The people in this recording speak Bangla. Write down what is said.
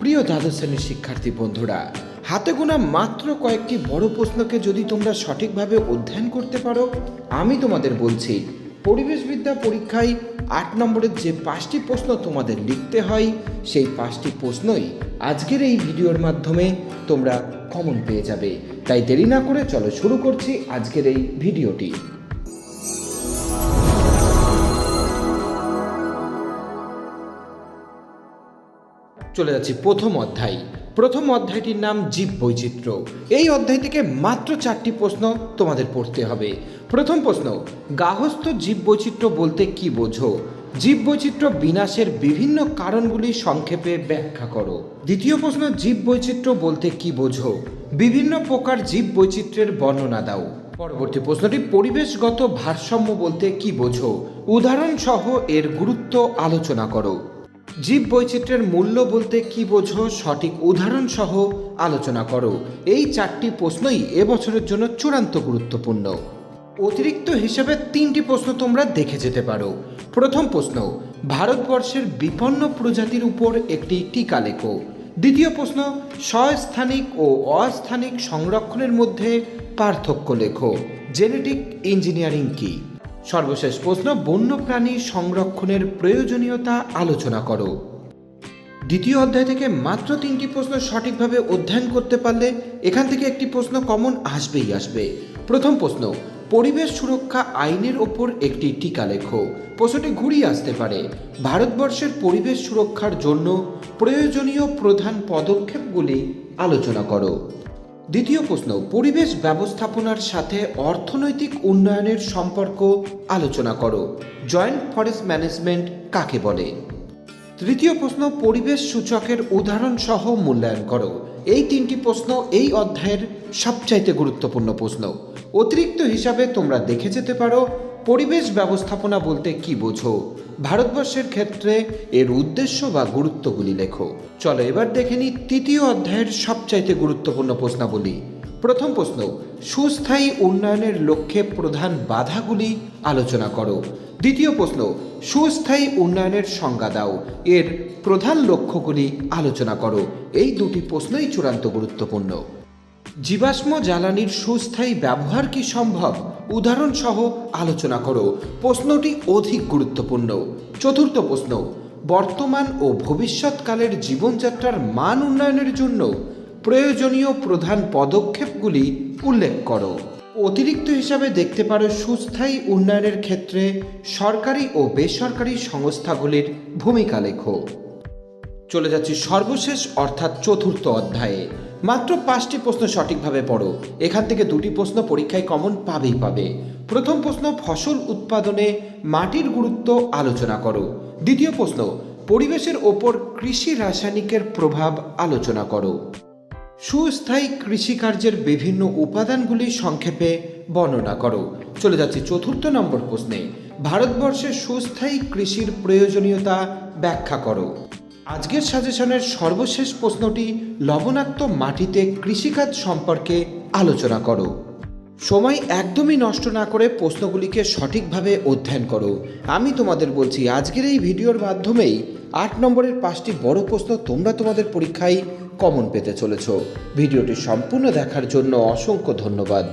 প্রিয় দ্বাদশ শ্রেণির শিক্ষার্থী বন্ধুরা, হাতে গোনা মাত্র কয়েকটি বড় প্রশ্নকে যদি তোমরা সঠিকভাবে অধ্যয়ন করতে পারো, আমি তোমাদের বলছি, পরিবেশবিদ্যা পরীক্ষায় আট নম্বরের যে পাঁচটি প্রশ্ন তোমাদের লিখতে হয়, সেই পাঁচটি প্রশ্নই আজকের এই ভিডিওর মাধ্যমে তোমরা কমন পেয়ে যাবে। তাই দেরি না করে চলো শুরু করছি আজকের এই ভিডিওটি। চলে যাচ্ছি প্রথম অধ্যায়। প্রথম অধ্যায়টির নাম জীব বৈচিত্র্য। এই অধ্যায় থেকে মাত্র চারটি প্রশ্ন তোমাদের পড়তে হবে। প্রথম প্রশ্ন গাহস্থ জীব বৈচিত্র্য বলতে কি বোঝো? জীব বৈচিত্র্য বিনাশের বিভিন্ন কারণগুলি সংক্ষেপে ব্যাখ্যা করো। দ্বিতীয় প্রশ্ন, জীব বৈচিত্র্য বলতে কি বোঝো? বিভিন্ন প্রকার জীব বৈচিত্র্যের বর্ণনা দাও। পরবর্তী প্রশ্নটি, পরিবেশগত ভারসাম্য বলতে কি বোঝো? উদাহরণ সহ এর গুরুত্ব আলোচনা করো। জীব বৈচিত্র্যের মূল্য বলতে কি বোঝো, সঠিক উদাহরণ সহ আলোচনা করো। এই চারটি প্রশ্নই এবছরের জন্য চূড়ান্ত গুরুত্বপূর্ণ। অতিরিক্ত হিসেবে তিনটি প্রশ্ন তোমরা দেখে যেতে পারো। প্রথম প্রশ্ন, ভারতবর্ষের বিপন্ন প্রজাতির উপর একটি টিকা লেখো। দ্বিতীয় প্রশ্ন, স্বস্থানিক ও অস্থানিক সংরক্ষণের মধ্যে পার্থক্য লেখো। জেনেটিক ইঞ্জিনিয়ারিং কী? সর্বশেষ প্রশ্ন বন্যপ্রাণী সংরক্ষণের প্রয়োজনীয়তা আলোচনা করো। দ্বিতীয় অধ্যায় থেকে মাত্র তিনটি প্রশ্ন সঠিকভাবে অধ্যয়ন করতে পারলে এখান থেকে একটি প্রশ্ন কমন আসবেই আসবে। প্রথম প্রশ্ন, পরিবেশ সুরক্ষা আইনের ওপর একটি টিকা লেখো। প্রশ্নটি ঘুরিয়ে আসতে পারে। ভারতবর্ষের পরিবেশ সুরক্ষার জন্য প্রয়োজনীয় প্রধান পদক্ষেপগুলি আলোচনা করো। দ্বিতীয় প্রশ্ন, পরিবেশ ব্যবস্থাপনার সাথে অর্থনৈতিক উন্নয়নের সম্পর্ক আলোচনা করো। জয়েন্ট ফরেস্ট ম্যানেজমেন্ট কাকে বলে? তৃতীয় প্রশ্ন, পরিবেশ সূচকের উদাহরণ সহ মূল্যায়ন করো। এই তিনটি প্রশ্ন এই অধ্যায়ের সবচাইতে গুরুত্বপূর্ণ প্রশ্ন। অতিরিক্ত হিসাবে তোমরা দেখে যেতে পারো পরিবেশ ব্যবস্থাপনা বলতে কি বোঝো? ভারতবর্ষের ক্ষেত্রে এর উদ্দেশ্য বা গুরুত্বগুলি লেখো। চলো এবার দেখে নিই তৃতীয় অধ্যায়ের সবচাইতে গুরুত্বপূর্ণ প্রশ্নাবলী। প্রথম প্রশ্ন, সুস্থায়ী উন্নয়নের লক্ষ্যে প্রধান বাধাগুলি আলোচনা করো। দ্বিতীয় প্রশ্ন, সুস্থায়ী উন্নয়নের সংজ্ঞা দাও। এর প্রধান লক্ষ্যগুলি আলোচনা করো। এই দুটি প্রশ্নই চূড়ান্ত গুরুত্বপূর্ণ। জীবাশ্ম জ্বালানির সুস্থায়ী ব্যবহার কি সম্ভব? উদাহরণ সহ আলোচনা করো। প্রশ্নটি অধিক গুরুত্বপূর্ণ। চতুর্থ প্রশ্ন, বর্তমান ও ভবিষ্যৎকালের জীবনযাত্রার মান উন্নয়নের জন্য প্রয়োজনীয় প্রধান পদক্ষেপগুলি উল্লেখ করো। অতিরিক্ত হিসাবে দেখতে পারো সুস্থায়ী উন্নয়নের ক্ষেত্রে সরকারি ও বেসরকারি সংস্থাগুলির ভূমিকা লেখো। চলে যাচ্ছি সর্বশেষ অর্থাৎ চতুর্থ অধ্যায়ে। মাত্র পাঁচটি প্রশ্ন সঠিকভাবে পড়ো। এখান থেকে দুটি প্রশ্ন পরীক্ষায় কমন পাবেই পাবে। প্রথম প্রশ্ন, ফসল উৎপাদনে মাটির গুরুত্ব আলোচনা করো। দ্বিতীয় প্রশ্ন, পরিবেশের ওপর কৃষি রাসায়নিকের প্রভাব আলোচনা করো। সুস্থায়ী কৃষিকার্যের বিভিন্ন উপাদানগুলি সংক্ষেপে বর্ণনা করো। চলে যাচ্ছি চতুর্থ নম্বর প্রশ্নে। ভারতবর্ষের সুস্থায়ী কৃষির প্রয়োজনীয়তা ব্যাখ্যা করো। আজকের সাজেশনের সর্বশেষ প্রশ্নটি লবণাক্ত মাটিতে কৃষিকাজ সম্পর্কে আলোচনা করো। সময় একদমই নষ্ট না করে প্রশ্নগুলিকে সঠিকভাবে অধ্যয়ন করো। আমি তোমাদের বলছি, আজকের এই ভিডিওর মাধ্যমেই আট নম্বরের পাঁচটি বড় প্রশ্ন তোমরা তোমাদের পরীক্ষায় কমন পেতে চলেছ। ভিডিওটি সম্পূর্ণ দেখার জন্য অসংখ্য ধন্যবাদ।